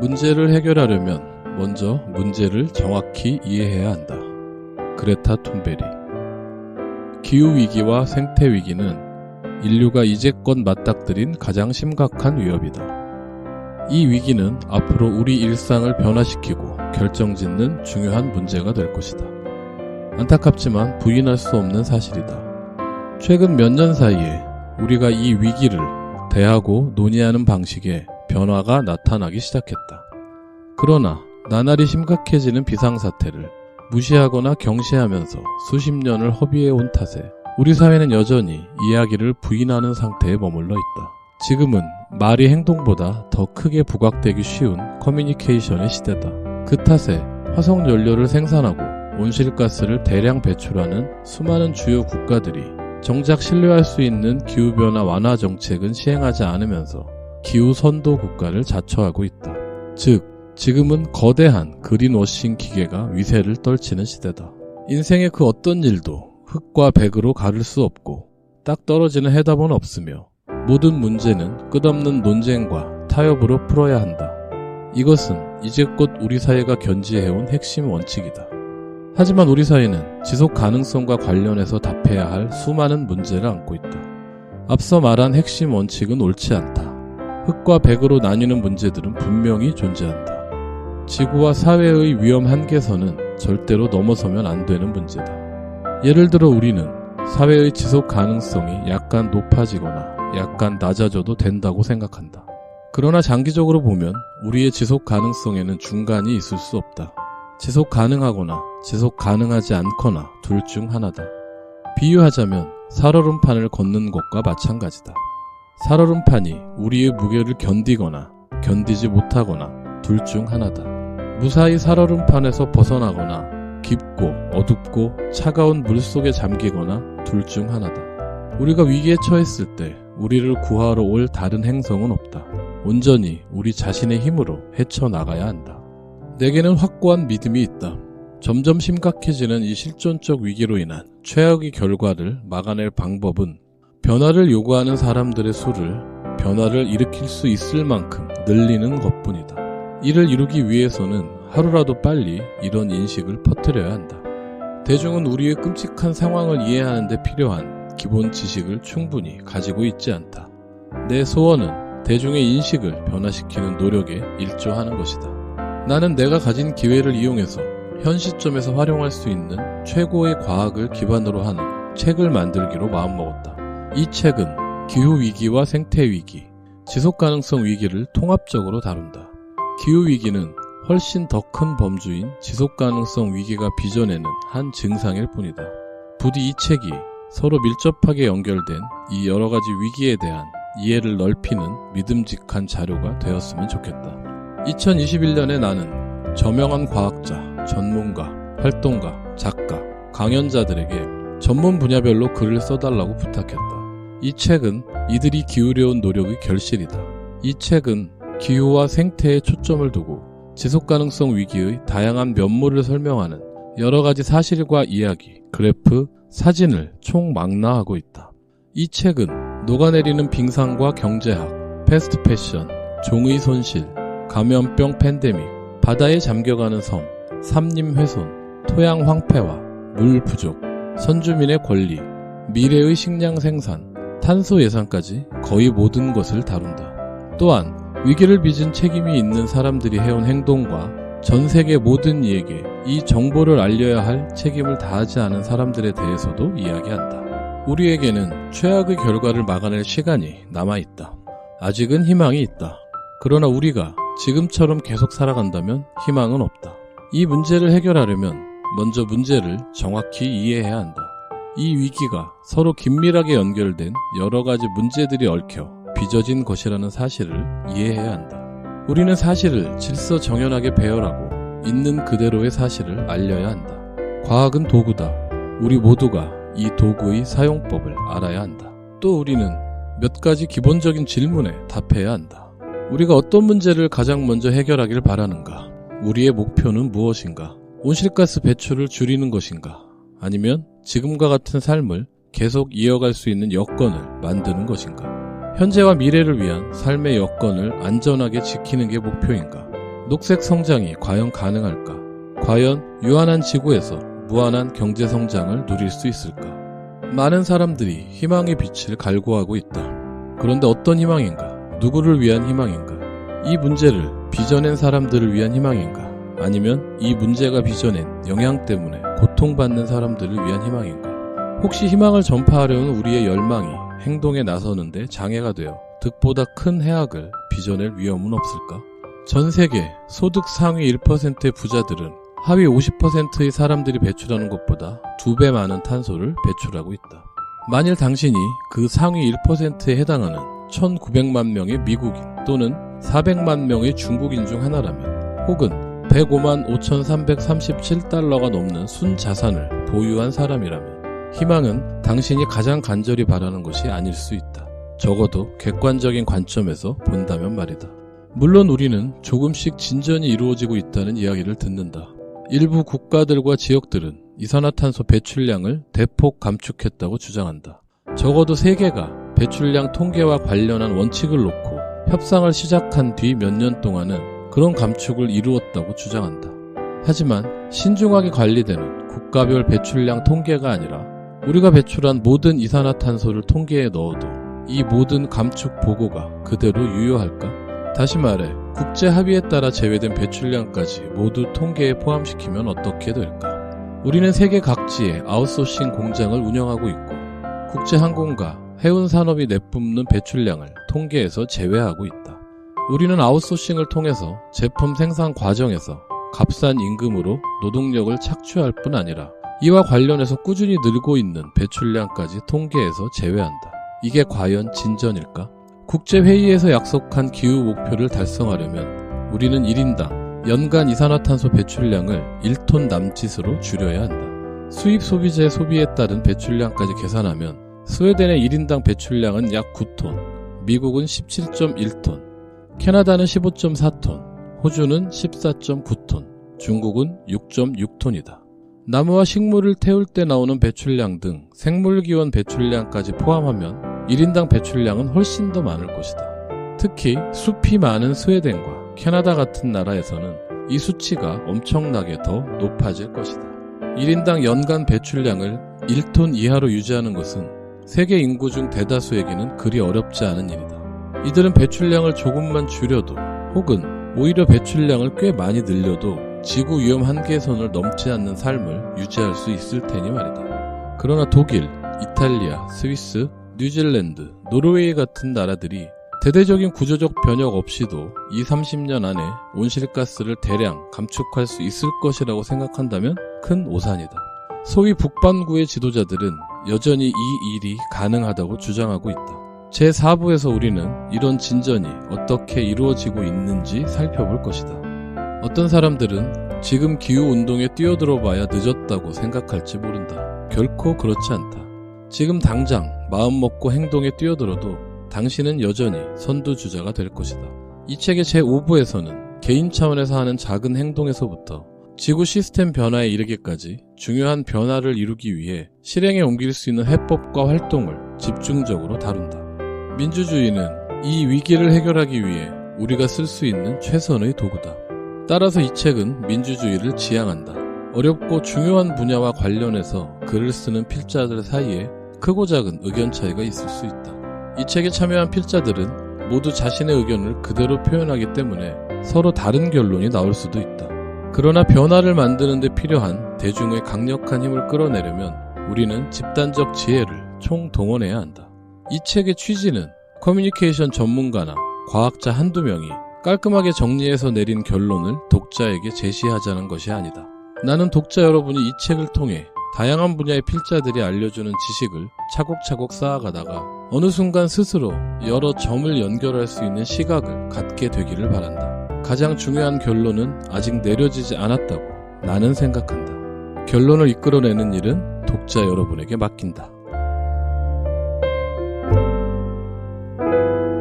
문제를 해결하려면 먼저 문제를 정확히 이해해야 한다. 그레타 툰베리 기후위기와 생태위기는 인류가 이제껏 맞닥뜨린 가장 심각한 위협이다. 이 위기는 앞으로 우리 일상을 변화시키고 결정짓는 중요한 문제가 될 것이다. 안타깝지만 부인할 수 없는 사실이다. 최근 몇 년 사이에 우리가 이 위기를 대하고 논의하는 방식에 변화가 나타나기 시작했다. 그러나 나날이 심각해지는 비상사태를 무시하거나 경시하면서 수십 년을 허비해 온 탓에 우리 사회는 여전히 이야기를 부인하는 상태에 머물러 있다. 지금은 말이 행동보다 더 크게 부각되기 쉬운 커뮤니케이션의 시대다. 그 탓에 화석 연료를 생산하고 온실가스를 대량 배출하는 수많은 주요 국가들이 정작 신뢰할 수 있는 기후변화 완화 정책은 시행하지 않으면서 기후 선도 국가를 자처하고 있다. 즉, 지금은 거대한 그린워싱 기계가 위세를 떨치는 시대다. 인생의 그 어떤 일도 흙과 백으로 가를 수 없고 딱 떨어지는 해답은 없으며 모든 문제는 끝없는 논쟁과 타협으로 풀어야 한다. 이것은 이제껏 우리 사회가 견지해온 핵심 원칙이다. 하지만 우리 사회는 지속 가능성과 관련해서 답해야 할 수많은 문제를 안고 있다. 앞서 말한 핵심 원칙은 옳지 않다. 흙과 백으로 나뉘는 문제들은 분명히 존재한다. 지구와 사회의 위험 한계선은 절대로 넘어서면 안 되는 문제다. 예를 들어 우리는 사회의 지속 가능성이 약간 높아지거나 약간 낮아져도 된다고 생각한다. 그러나 장기적으로 보면 우리의 지속 가능성에는 중간이 있을 수 없다. 지속 가능하거나 지속 가능하지 않거나 둘 중 하나다. 비유하자면 살얼음판을 걷는 것과 마찬가지다. 살얼음판이 우리의 무게를 견디거나 견디지 못하거나 둘 중 하나다. 무사히 살얼음판에서 벗어나거나 깊고 어둡고 차가운 물 속에 잠기거나 둘 중 하나다. 우리가 위기에 처했을 때 우리를 구하러 올 다른 행성은 없다. 온전히 우리 자신의 힘으로 헤쳐나가야 한다. 내게는 확고한 믿음이 있다. 점점 심각해지는 이 실존적 위기로 인한 최악의 결과를 막아낼 방법은 변화를 요구하는 사람들의 수를 변화를 일으킬 수 있을 만큼 늘리는 것뿐이다. 이를 이루기 위해서는 하루라도 빨리 이런 인식을 퍼뜨려야 한다. 대중은 우리의 끔찍한 상황을 이해하는 데 필요한 기본 지식을 충분히 가지고 있지 않다. 내 소원은 대중의 인식을 변화시키는 노력에 일조하는 것이다. 나는 내가 가진 기회를 이용해서 현 시점에서 활용할 수 있는 최고의 과학을 기반으로 하는 책을 만들기로 마음먹었다. 이 책은 기후위기와 생태위기, 지속가능성 위기를 통합적으로 다룬다. 기후위기는 훨씬 더 큰 범주인 지속가능성 위기가 빚어내는 한 증상일 뿐이다. 부디 이 책이 서로 밀접하게 연결된 이 여러 가지 위기에 대한 이해를 넓히는 믿음직한 자료가 되었으면 좋겠다. 2021년에 나는 저명한 과학자, 전문가, 활동가, 작가, 강연자들에게 전문 분야별로 글을 써달라고 부탁했다. 이 책은 이들이 기울여온 노력의 결실이다. 이 책은 기후와 생태에 초점을 두고 지속 가능성 위기의 다양한 면모를 설명하는 여러 가지 사실과 이야기, 그래프, 사진을 총망라하고 있다. 이 책은 녹아내리는 빙상과 경제학, 패스트 패션, 종의 손실, 감염병 팬데믹, 바다에 잠겨가는 섬, 삼림 훼손, 토양 황폐화, 물 부족, 선주민의 권리, 미래의 식량 생산, 탄소 예산까지 거의 모든 것을 다룬다. 또한 위기를 빚은 책임이 있는 사람들이 해온 행동과 전 세계 모든 이에게 이 정보를 알려야 할 책임을 다하지 않은 사람들에 대해서도 이야기한다. 우리에게는 최악의 결과를 막아낼 시간이 남아있다. 아직은 희망이 있다. 그러나 우리가 지금처럼 계속 살아간다면 희망은 없다. 이 문제를 해결하려면 먼저 문제를 정확히 이해해야 한다. 이 위기가 서로 긴밀하게 연결된 여러 가지 문제들이 얽혀 빚어진 것이라는 사실을 이해해야 한다. 우리는 사실을 질서 정연하게 배열하고 있는 그대로의 사실을 알려야 한다. 과학은 도구다. 우리 모두가 이 도구의 사용법을 알아야 한다. 또 우리는 몇 가지 기본적인 질문에 답해야 한다. 우리가 어떤 문제를 가장 먼저 해결하길 바라는가? 우리의 목표는 무엇인가? 온실가스 배출을 줄이는 것인가? 아니면 지금과 같은 삶을 계속 이어갈 수 있는 여건을 만드는 것인가? 현재와 미래를 위한 삶의 여건을 안전하게 지키는 게 목표인가? 녹색 성장이 과연 가능할까? 과연 유한한 지구에서 무한한 경제 성장을 누릴 수 있을까? 많은 사람들이 희망의 빛을 갈구하고 있다. 그런데 어떤 희망인가? 누구를 위한 희망인가? 이 문제를 빚어낸 사람들을 위한 희망인가? 아니면 이 문제가 빚어낸 영향 때문에 고통받는 사람들을 위한 희망인가? 혹시 희망을 전파하려는 우리의 열망이 행동에 나서는데 장애가 되어 득보다 큰 해악을 빚어낼 위험은 없을까? 전 세계 소득 상위 1%의 부자들은 하위 50%의 사람들이 배출하는 것보다 두 배 많은 탄소를 배출하고 있다. 만일 당신이 그 상위 1%에 해당하는 1900만 명의 미국인 또는 400만 명의 중국인 중 하나라면 혹은 105만 5337달러가 넘는 순 자산을 보유한 사람이라면 희망은 당신이 가장 간절히 바라는 것이 아닐 수 있다. 적어도 객관적인 관점에서 본다면 말이다. 물론 우리는 조금씩 진전이 이루어지고 있다는 이야기를 듣는다. 일부 국가들과 지역들은 이산화탄소 배출량을 대폭 감축했다고 주장한다. 적어도 세계가 배출량 통계와 관련한 원칙을 놓고 협상을 시작한 뒤 몇 년 동안은 그런 감축을 이루었다고 주장한다. 하지만 신중하게 관리되는 국가별 배출량 통계가 아니라 우리가 배출한 모든 이산화탄소를 통계에 넣어도 이 모든 감축 보고가 그대로 유효할까? 다시 말해 국제 합의에 따라 제외된 배출량까지 모두 통계에 포함시키면 어떻게 될까? 우리는 세계 각지에 아웃소싱 공장을 운영하고 있고 국제 항공과 해운 산업이 내뿜는 배출량을 통계에서 제외하고 있다. 우리는 아웃소싱을 통해서 제품 생산 과정에서 값싼 임금으로 노동력을 착취할 뿐 아니라 이와 관련해서 꾸준히 늘고 있는 배출량까지 통계에서 제외한다. 이게 과연 진전일까? 국제회의에서 약속한 기후 목표를 달성하려면 우리는 1인당 연간 이산화탄소 배출량을 1톤 남짓으로 줄여야 한다. 수입 소비자의 소비에 따른 배출량까지 계산하면 스웨덴의 1인당 배출량은 약 9톤, 미국은 17.1톤, 캐나다는 15.4톤, 호주는 14.9톤, 중국은 6.6톤이다. 나무와 식물을 태울 때 나오는 배출량 등 생물기원 배출량까지 포함하면 1인당 배출량은 훨씬 더 많을 것이다. 특히 숲이 많은 스웨덴과 캐나다 같은 나라에서는 이 수치가 엄청나게 더 높아질 것이다. 1인당 연간 배출량을 1톤 이하로 유지하는 것은 세계 인구 중 대다수에게는 그리 어렵지 않은 일이다. 이들은 배출량을 조금만 줄여도 혹은 오히려 배출량을 꽤 많이 늘려도 지구 위험 한계선을 넘지 않는 삶을 유지할 수 있을 테니 말이다. 그러나 독일, 이탈리아, 스위스, 뉴질랜드, 노르웨이 같은 나라들이 대대적인 구조적 변혁 없이도 2, 30년 안에 온실가스를 대량 감축할 수 있을 것이라고 생각한다면 큰 오산이다. 소위 북반구의 지도자들은 여전히 이 일이 가능하다고 주장하고 있다. 제4부에서 우리는 이런 진전이 어떻게 이루어지고 있는지 살펴볼 것이다. 어떤 사람들은 지금 기후운동에 뛰어들어 봐야 늦었다고 생각할지 모른다. 결코 그렇지 않다. 지금 당장 마음 먹고 행동에 뛰어들어도 당신은 여전히 선두주자가 될 것이다. 이 책의 제5부에서는 개인 차원에서 하는 작은 행동에서부터 지구 시스템 변화에 이르기까지 중요한 변화를 이루기 위해 실행에 옮길 수 있는 해법과 활동을 집중적으로 다룬다. 민주주의는 이 위기를 해결하기 위해 우리가 쓸 수 있는 최선의 도구다. 따라서 이 책은 민주주의를 지향한다. 어렵고 중요한 분야와 관련해서 글을 쓰는 필자들 사이에 크고 작은 의견 차이가 있을 수 있다. 이 책에 참여한 필자들은 모두 자신의 의견을 그대로 표현하기 때문에 서로 다른 결론이 나올 수도 있다. 그러나 변화를 만드는 데 필요한 대중의 강력한 힘을 끌어내려면 우리는 집단적 지혜를 총동원해야 한다. 이 책의 취지는 커뮤니케이션 전문가나 과학자 한두 명이 깔끔하게 정리해서 내린 결론을 독자에게 제시하자는 것이 아니다. 나는 독자 여러분이 이 책을 통해 다양한 분야의 필자들이 알려주는 지식을 차곡차곡 쌓아가다가 어느 순간 스스로 여러 점을 연결할 수 있는 시각을 갖게 되기를 바란다. 가장 중요한 결론은 아직 내려지지 않았다고 나는 생각한다. 결론을 이끌어내는 일은 독자 여러분에게 맡긴다.